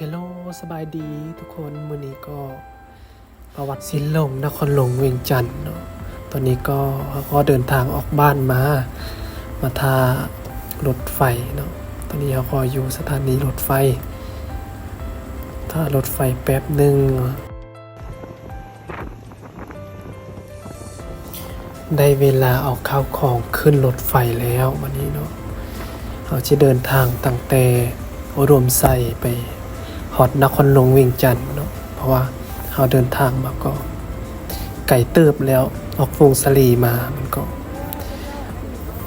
เฮลโลสบายดีทุกคนมื้อนี้ก็ประวัติสินลงนครหลวงเวียงจันทน์เนาะตอนนี้ก็ก็เดินทางออกบ้านมา มาทารถไฟเนาะตอนนี้เขาก็อยู่สถานีรถไฟ ถ้ารถไฟแป๊บหนึ่งได้เวลาเอาข้าวของขึ้นรถไฟแล้ววันนี้เนาะเราจะเดินทางตั้งแต่อุดมไซไป ฮอดนครหลวงเวียงจันทน์เนาะเพราะว่าเราเดินทางมาก็ไก่เติบแล้วออกฟงสลีมามันก็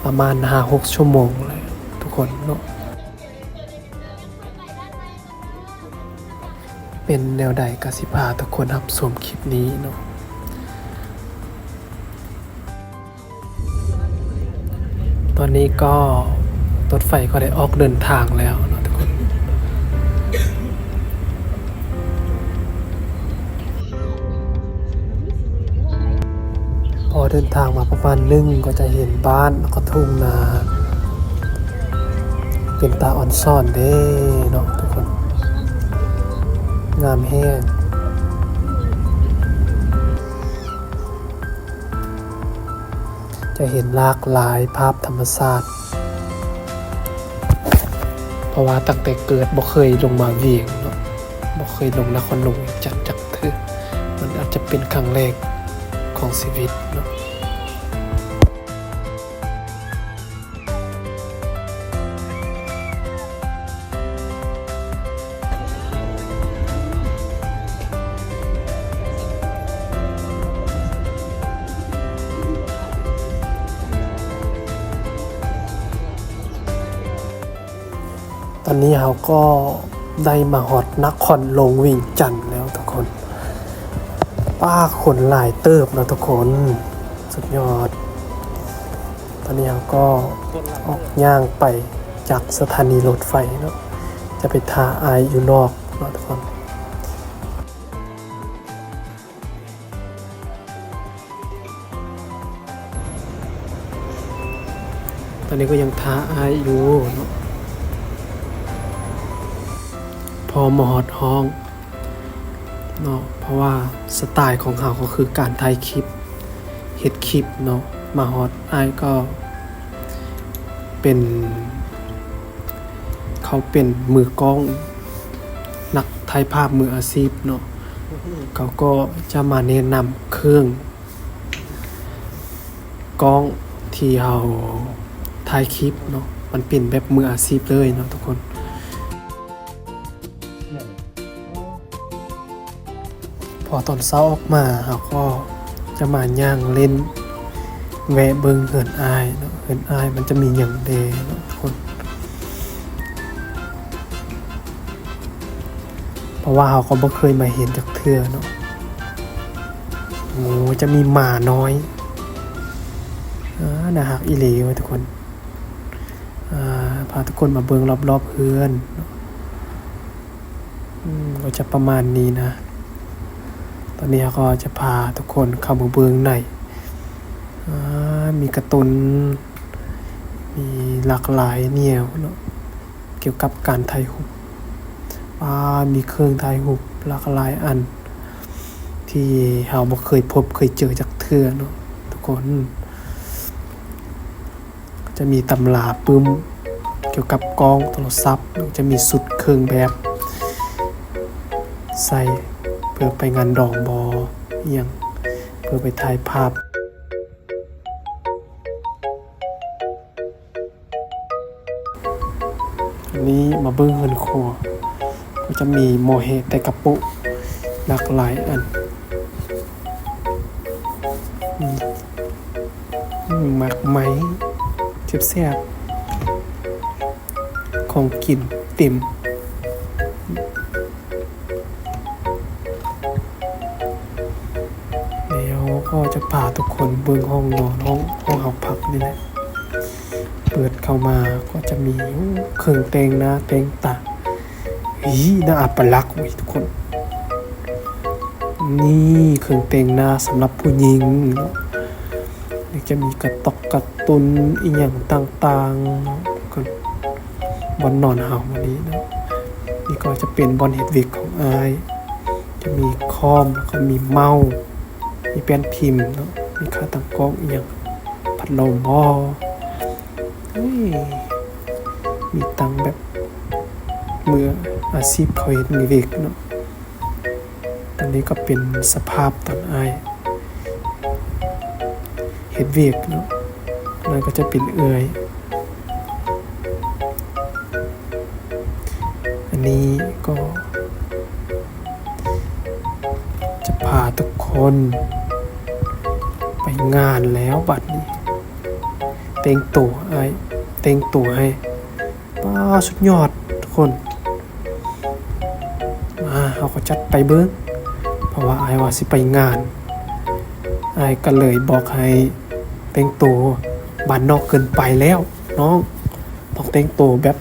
ประมาณห้าหกชั่วโมงเลยทุกคนเนาะเป็นแนวใดกสิพาทุกคนรับชมคลิปนี้เนาะตอนนี้ก็รถไฟก็ได้ออกเดินทางแล้วเนาะ พอเดินทางมาประมาณนึงก็จะเห็นบ้านแล้วก็ทุ่งนา เป็นตาอ่อนซ่อนเด้เนาะทุกคน งามแห้งจะเห็นหลากหลายภาพธรรมชาติเพราะว่าตั้งแต่เกิดบ่เคยลงมาเวียงเนาะบ่เคยลงนครหลวงจันทร์จักเถือมันอาจจะเป็นครั้งแรก ของชีวิตเนาะตอนนี้เราก็ได้มาฮอดนักครหลงวิ่งจันทน์ ป้าคนลายเติบนะทุกคน สุดยอด ตอนนี้เราก็ออกย่างไปจากสถานีรถไฟเนาะจะไปทาอายอยู่นอกเนาะทุกคนตอนนี้ก็ยังทาอายอยู่พอมอดห้อง เนาะเพราะว่าสไตล์ของเขาก็คือการถ่ายคลิปเฮ็ดคลิปเนาะมาฮอดอายก็เป็น เขาเป็นมือกล้อง นักถ่ายภาพมืออาชีพเนาะเขาก็จะมาแนะนำเครื่องกล้องที่เราถ่ายคลิปเนาะมันเป็นแบบมืออาชีพเลยเนาะทุกคน อตอนเช้าออกมาเราก็จะมาย่างเล่น แวะเบิงเหินอายเนาะเหินอายมันจะมีอย่างเดเนาะทุกคนเพราะว่าเราก็บ่เคยมาเห็นจากเทือเนาะโอ้จะมีหมาน้อยอ่านะฮักอีหลีไว้ทุกคนอ่าพาทุกคนมาเบิงรอบๆเพื่อนก็จะประมาณนี้นะ อนนี้ก็จะพาทุกคนเข้ามาเบืองในมีกร์ตูนมีหลากหลายแนวเนาะเกี่ยวกับการถ่ายรูปมีเครื่องถ่ายรูปหลากหลายอัน ที่เราบ่เคยพบเคยเจอจากเทือเนาะทุกคน จะมีตำราปึ้มเกี่ยวกับกล้องโทรศัพท์ จะมีสุดเครื่องแบบ ใส่ พื่อไปงานดองบออย่างเพื่อไปถ่ายภาพอันนี้มาเบิ้งเงินครัว ก็จะมีโมเฮแต่กระปุกหลากหลายอันหมักไหมเจ็บแซ่บของกินเต็ม ก็จะพาทุกคนเบิ่งห้องนอนห้องห้องหอพักนี่แหละเปิดเข้ามาก็จะมีเครื่องแต่งน้าแต่งตาอีน่าอัปลักษ์เว้ยทุกคน นี่เครื่องแต่งหน้าสำหรับผู้หญิงนี่จะมีกระตอกกระตุนอีหยังต่างๆทุกคนบนนอนเฮาวันนี้นะนี่ก็จะเป็นบอลเฮดวิกของอายจะมีคอมแล้วก็มีเมาส์ มีแป้นพิมพ์เนาะมีค่าตั้งกล้องอีกอย่างพัดลมบอเฮ้ยมีตังแบบเมื่ออาชีพเขาเห็นมีเวกเนาะตอนนี้ก็เป็นสภาพตอนอายเห็ดเวกเนาะนั่นก็จะเป็นเอื่อยอันนี้ก็ จะพาทุกคน งานแล้วบัดนี้ เต็งตัวไอ้เต็งตัวให้ป้าสุดยอดทุกคนมาเขาก็จัดไปเบิ้งเพราะว่าไอ้ว่าสิไปงานไอ้ก็เลยบอกให้เต็งตัวบ้านนอกเกินไปแล้วน้องต้องเต็งตัวแบบ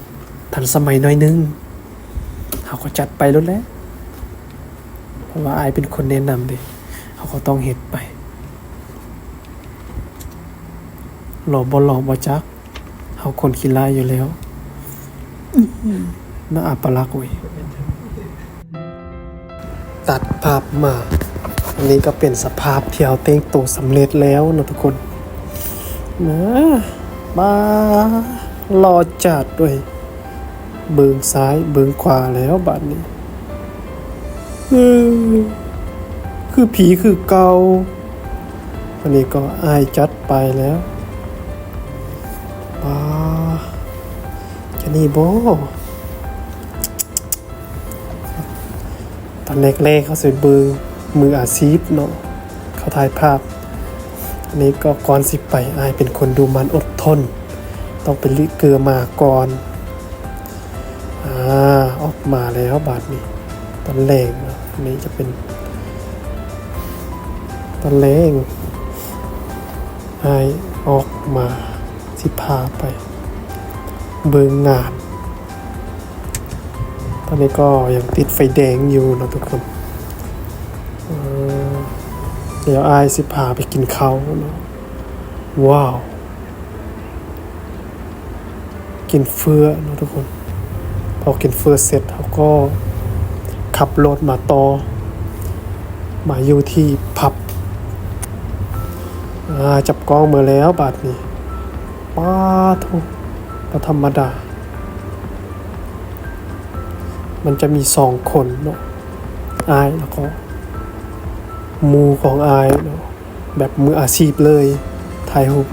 ทันสมัยหน่อยนึงเขาก็จัดไปแล้วแหละเพราะว่าไอายเป็นคนแนะนำดิเขาก็ต้องเห็ดไป หล่อบอหล่อบอจักเขาคนขี้ร้ายอยู่แล้วน่าอัปลักษณ์เว้ยตัดภาพมา อันนี้ก็เป็นสภาพที่เอาเต้งตัวสำเร็จแล้วนะทุกคนนะมารอจัดด้วย เบิงซ้ายเบิงขวาแล้วบัดนี้เออคือผีคือเกาวันนี้ก็อายจัดไปแล้ว ป้าจะนี่โบตอนแรกๆเขาใส่เบอร์มืออาชีพเนาะเขาถ่ายภาพ อันนี้ก็ก่อนสิไปอายเป็นคนดูมันอดทน ต้องเป็นลิเกลือมาก่อนอ่าออกมาแล้วบาทนี้ตอนแรงอันนี้จะเป็นตอนแรงไอออกมา ที่พาไป เบิงงาน ตอนนี้ก็ยังติดไฟแดงอยู่นะทุกคน เดี๋ยวไอายสิพาไปกินเขาวนะว้าว กินเฟือนะทุกคน พอกินเฟือเสร็จเขาก็ขับรถมาต่อ มาอยู่ที่ผับจับกล้องมาแล้วบาทนี้ ป้าทุกปธรรมดา มันจะมีสองคนเนาะอายแล้วก็มูของอายเนาะแบบมืออาชีพเลยถ่ายรูป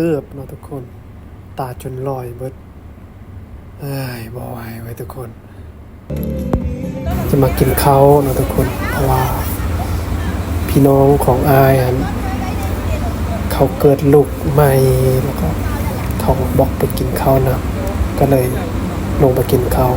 เติบเนาะทุกคน ตาจนลอยเบิดเอ้ยบอยไว้ทุกคน จะมากินข้าวเนาะทุกคน เพราะว่า พี่น้องของอายอันเขาเกิดลูกใหม่แล้วก็เขาบอกไปกินข้าวนะก็เลยลงไปกินข้าว